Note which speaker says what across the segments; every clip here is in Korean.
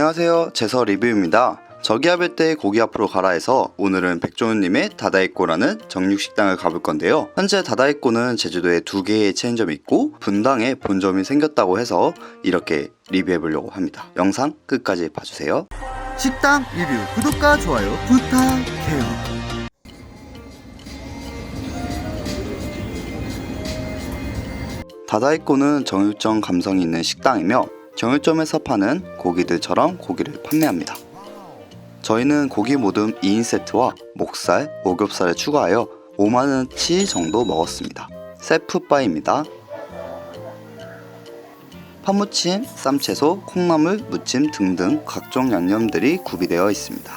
Speaker 1: 안녕하세요. 제서 리뷰입니다. 저기압일 때 고기 앞으로 가라 해서 오늘은 백종훈님의 다다이꼬라는 정육식당을 가볼 건데요. 현재 다다이꼬는 제주도에 두 개의 체인점이 있고 분당에 본점이 생겼다고 해서 이렇게 리뷰해보려고 합니다. 영상 끝까지 봐주세요. 식당 리뷰 구독과 좋아요 부탁해요. 다다이꼬는 정육점 감성이 있는 식당이며 정육점에서 파는 고기들처럼 고기를 판매합니다. 저희는 고기 모듬 2인 세트와 목살, 오겹살을 추가하여 5만원치 정도 먹었습니다. 셀프바입니다. 파무침, 쌈채소, 콩나물, 무침 등등 각종 양념들이 구비되어 있습니다.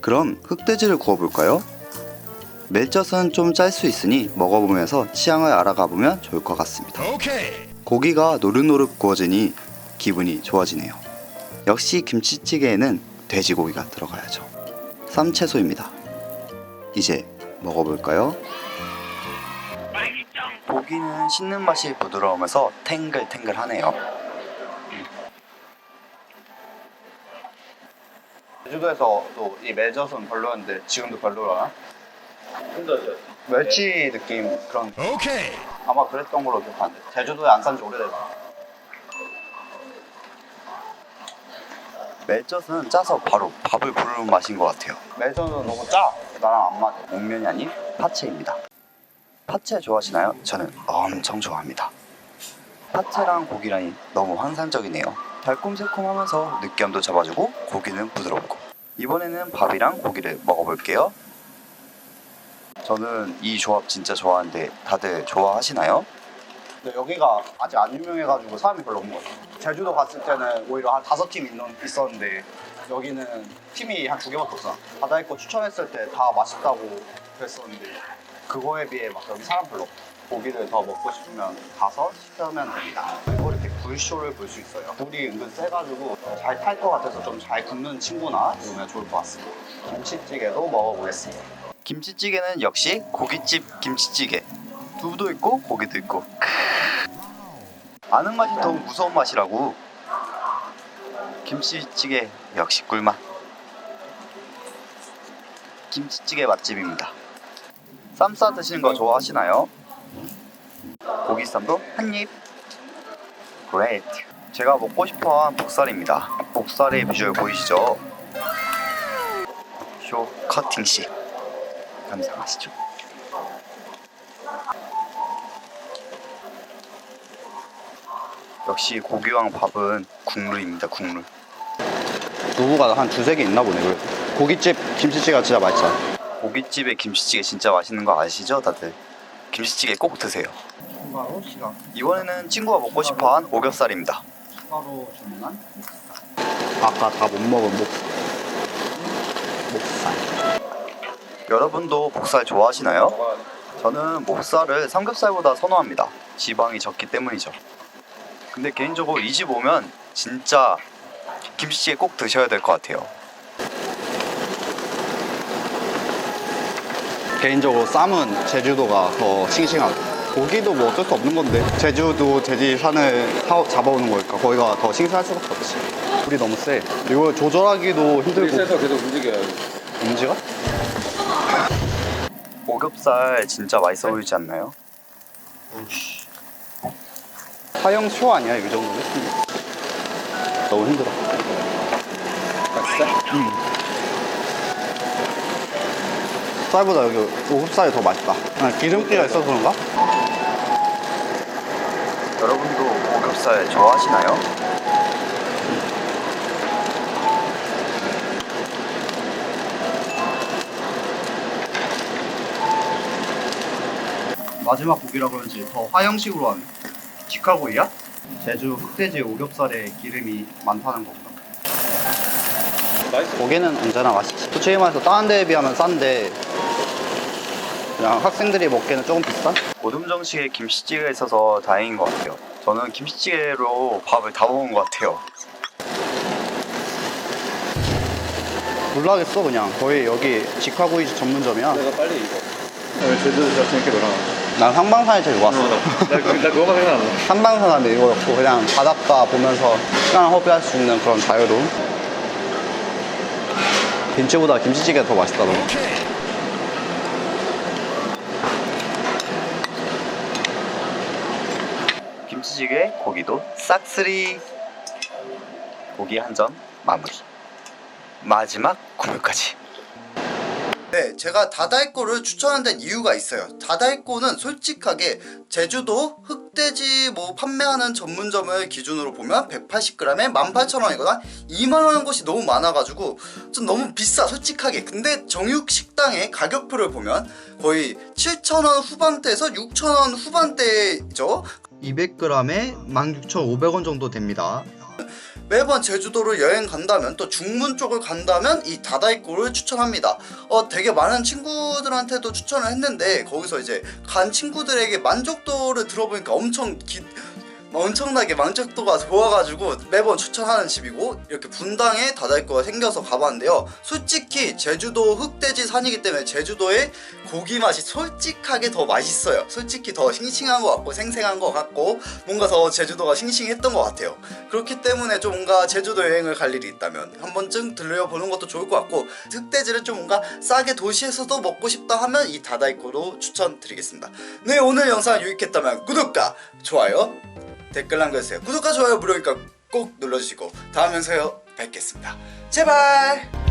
Speaker 1: 그럼 흑돼지를 구워볼까요? 멜젓은 좀 짤 수 있으니 먹어보면서 취향을 알아가 보면 좋을 것 같습니다. 고기가 노릇노릇 구워지니 기분이 좋아지네요. 역시 김치찌개에는 돼지고기가 들어가야죠. 쌈채소입니다. 이제 먹어볼까요? 고기는 씹는 맛이 부드러우면서 탱글탱글하네요. 제주도에서도 이 멜젓은 별로였는데 지금도 별로라 나?
Speaker 2: 힘들죠.
Speaker 1: 멸치 느낌 그런
Speaker 2: 오케이.
Speaker 1: 아마 그랬던 걸로 기억하는데. 제주도에 안 산 지 오래돼서. 멜젓은 짜서 바로 밥을 부르는 맛인 것 같아요. 멜젓은 너무 짜. 나랑 안 맞아. 목면이 아닌 파채입니다. 파채 좋아하시나요? 저는 엄청 좋아합니다. 파채랑 고기라니 너무 환상적이네요. 달콤새콤하면서 느끼함도 잡아주고 고기는 부드럽고. 이번에는 밥이랑 고기를 먹어볼게요 저는 이 조합 진짜 좋아하는데 다들 좋아하시나요? 근데 여기가 아직 안 유명해가지고 사람이 별로 없는 것 같아요. 제주도 갔을 때는 오히려 한 다섯 팀 있었는데 여기는 팀이 한 두 개밖에 없어. 바다의 거 추천했을 때 다 맛있다고 그랬었는데 그거에 비해 막 여기 사람 별로 없어. 고기를 더 먹고 싶으면 가서 시켜면 됩니다. 그리고 이렇게 불쇼를 볼 수 있어요. 불이 은근 세가지고 잘 탈 것 같아서 좀 잘 굽는 친구나 오면 좋을 것 같습니다. 김치찌개도 먹어보겠습니다. 김치찌개는 역시 고깃집 김치찌개. 두부도 있고 고기도 있고. 아는 맛이 더 무서운 맛이라고. 김치찌개 역시 꿀맛. 김치찌개 맛집입니다. 쌈 싸 드시는 거 좋아하시나요? 고기쌈도 한 입. 그레이트. 제가 먹고 싶어한 목살입니다. 목살의 비주얼 보이시죠? 쇼 커팅식. 감상하시죠. 역시 고기왕 밥은 국룰입니다. 국룰. 두부가 한 두세 개 있나 보네. 그래도. 고깃집 김치찌개가 진짜 맛있어. 고깃집의 김치찌개 진짜 맛있는 거 아시죠, 다들? 김치찌개 꼭 드세요. 추가로 시간. 이번에는 친구가 먹고 싶어 한 오겹살입니다. 추가로 주문한 아까 다 못 먹은 목 목살. 여러분도 목살 좋아하시나요? 저는 목살을 삼겹살보다 선호합니다. 지방이 적기 때문이죠. 근데 개인적으로 이 집 오면 진짜 김치찌개 꼭 드셔야 될 것 같아요.
Speaker 3: 개인적으로 쌈은 제주도가 더 싱싱하고 고기도 뭐 어쩔 수 없는 건데 제주도 제지산을 사- 잡아오는 거니까 거기가 더 싱싱할 수밖에 없지 불이 너무 세 이거 조절하기도 힘들고
Speaker 2: 세서 계속 움직여야지.
Speaker 3: 음지가?
Speaker 1: 오겹살 진짜 맛있어 보이지 않나요?
Speaker 3: 사형 쇼 아니야 이 정도면? 너무 힘들어
Speaker 2: 맛있어?
Speaker 3: 쌀보다 여기 오겹살이 더 맛있다 그냥 기름기가 있어서 그런가?
Speaker 1: 여러분도 오겹살 좋아하시나요? 마지막 고기라 그런지 더 화형식으로 하네. 직화구이야? 제주 흑돼지 오겹살에 기름이 많다는 거구나.
Speaker 3: 고기는 언제나 맛있지 솔직히 말해서 다른 데에 비하면 싼데 그냥 학생들이 먹기에는 조금 비싼?
Speaker 1: 모둠정식에 김치찌개가 있어서 다행인 것 같아요. 저는 김치찌개로 밥을 다 먹은 것 같아요.
Speaker 3: 놀라겠어 그냥 거의 여기 직화구이 전문점이야
Speaker 2: 내가 빨리 이거. 오늘 제주도 진짜 재밌게 놀아.
Speaker 1: 난 상방산이 제일 좋았어.
Speaker 2: 나, 나, 그- 나 그거만 생각난다.
Speaker 1: 한방산한데 이거였고 그냥 바닷가 보면서 시간을 허비할 수 있는 그런 자유로움. 김치보다 김치찌개가 더 맛있다고.
Speaker 3: 김치찌개, 고기도 싹쓸이. 고기 한 점 마무리. 마지막 국물까지. 네, 제가 다다이코를 추천한다는 이유가 있어요. 다다이코는 솔직하게 제주도 흑돼지 뭐 판매하는 전문점을 기준으로 보면 180g에 18,000원이거나 2만 원 곳이 너무 많아가지고 좀 너무 비싸 솔직하게. 근데 정육 식당의 가격표를 보면 거의 7,000원 후반대에서 6,000원 후반대죠. 200g에 16,500원 정도 됩니다. 매번 제주도를 여행 간다면 또 중문 쪽을 간다면 이 다다이코를 추천합니다. 어 되게 많은 친구들한테도 추천을 했는데 거기서 이제 간 친구들에게 만족도를 들어보니까 엄청 기, 엄청나게 만족도가 좋아가지고 매번 추천하는 집이고 이렇게 분당에 다다이코가 생겨서 가봤는데요. 솔직히 제주도 흑돼지 산이기 때문에 제주도의 고기 맛이 솔직하게 더 맛있어요. 솔직히 더 싱싱한 것 같고 생생한 것 같고 뭔가 더 제주도가 싱싱했던 것 같아요. 그렇기 때문에 좀 뭔가 제주도 여행을 갈 일이 있다면 한 번쯤 들려보는 것도 좋을 것 같고 흑돼지를 좀 뭔가 싸게 도시에서도 먹고 싶다 하면 이 다다이코로 추천드리겠습니다. 네 오늘 영상 유익했다면 구독과 좋아요 댓글 남겨주세요. 구독과 좋아요 무료니까 꼭 눌러주시고 다음 영상에 뵙겠습니다. 제발.